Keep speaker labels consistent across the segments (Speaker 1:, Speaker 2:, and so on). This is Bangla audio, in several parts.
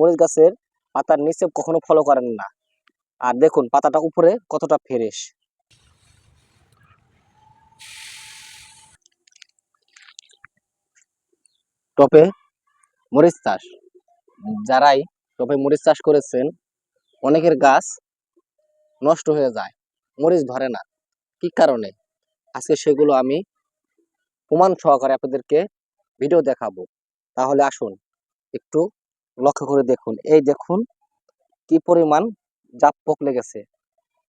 Speaker 1: মরিচ গাছের পাতার নিচে কখনো ফলো করেন না। আর দেখুন, পাতাটা উপরে কতটা ফ্রেশ টপে মরিচ চাষ। যারাই টপে মরিচ চাষ করেছেন, অনেকের গাছ নষ্ট হয়ে যায়, মরিচ ধরে না। কি কারণে? আজকে সেগুলো আমি প্রমাণ সহকারে আপনাদেরকে ভিডিও দেখাবো। তাহলে আসুন, একটু লক্ষ্য করে দেখুন। এই দেখুন কি পরিমাণ জাপ পোক লেগেছে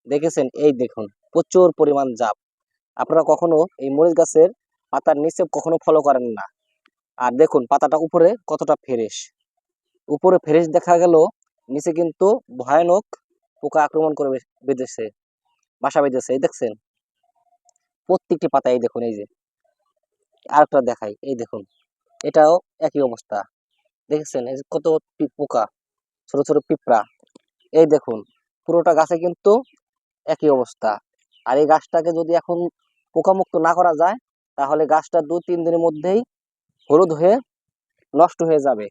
Speaker 1: দেখেছেন? এই দেখুন, প্রচুর পরিমাণ জাপ। আপনারা কখনো এই মরিচ গাছের পাতার নিচে কখনো ফলো করেন না। আর দেখুন, পাতাটা উপরে কতটা ফ্রেশ। উপরে ফ্রেশ দেখা গেল, নিচে কিন্তু ভয়ানক পোকা আক্রমণ করে বেঁধেছে, বাসা বেঁধেছে। এই দেখছেন? প্রত্যেকটি পাতা এই দেখুন, এই যে। আরেকটা দেখাই, এই দেখুন, এটাও একই অবস্থা। দেখেছেন? এই কত পোকা, ছোট ছোট পিঁপড়া। এই দেখুন, পুরোটা গাছে কিন্তু একই অবস্থা। আর এই গাছটাকে যদি এখন পোকামুক্ত না করা যায়, তাহলে গাছটা দু, তিন দিনের মধ্যেই হলুদ হয়ে নষ্ট হয়ে যাবে।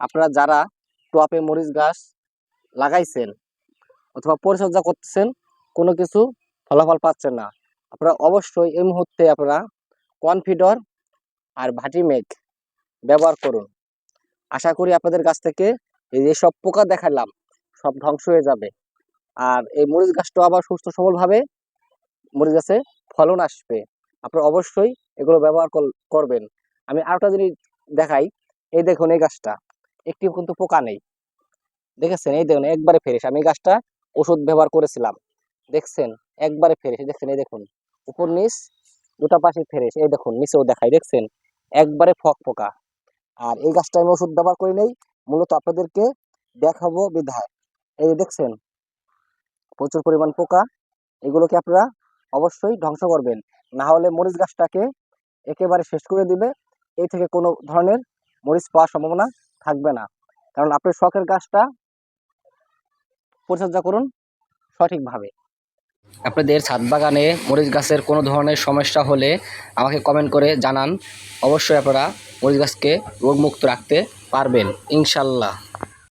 Speaker 1: আপনারা যারা টপে মরিচ গাছ লাগাইছেন অথবা পরিচর্যা করতেছেন, কোনো কিছু ফলাফল পাচ্ছেন না। আপনারা অবশ্যই এই মুহূর্তে আপনারা কনফিডর আর ভাটিমেক ব্যবহার করুন। আশা করি আপনাদের কাছ থেকে এই যে সব পোকা দেখালাম, সব ধ্বংস হয়ে যাবে। আর এই মরিচ গাছটা আবার সুস্থ সবলভাবে মরিচ গাছে ফলন আসবে। আপনারা অবশ্যই এগুলো ব্যবহার করবেন। আমি আরেকটা জিনিস দেখাই, এই দেখুন এই গাছটা, একটি কিন্তু পোকা নেই। দেখেছেন? এই দেখুন, একবারে ফ্রেশ। আমি গাছটা ওষুধ ব্যবহার করেছিলাম। দেখছেন? একবারে ফ্রেশ। দেখছেন? এই দেখুন, উপর নিচ, দুটা পাশে ফ্রেশ। এই দেখুন, নিচেও দেখাই। দেখছেন? একবারে ফক পোকা। আর এই গাছটা আমি ওষুধ ব্যবহার করি নেই, মূলত আপনাদেরকে দেখাবো বিধায়। এই যে দেখছেন, প্রচুর পরিমাণ পোকা, এগুলোকে আপনারা অবশ্যই ধ্বংস করবেন। না হলে মরিচ গাছটাকে একেবারে শেষ করে দিবে এই থেকে কোনো ধরনের মরিচ পাওয়ার সম্ভাবনা থাকবে না। কারণ আপনার শখের গাছটা পরিচর্যা করুন সঠিকভাবে। আপনাদের ছাদ বাগানে মরিচ গাছের কোনো ধরনের সমস্যা হলে আমাকে কমেন্ট করে জানান। অবশ্যই আপনারা গাছকে রোগমুক্ত রাখতে পারবেন ইনশাল্লাহ।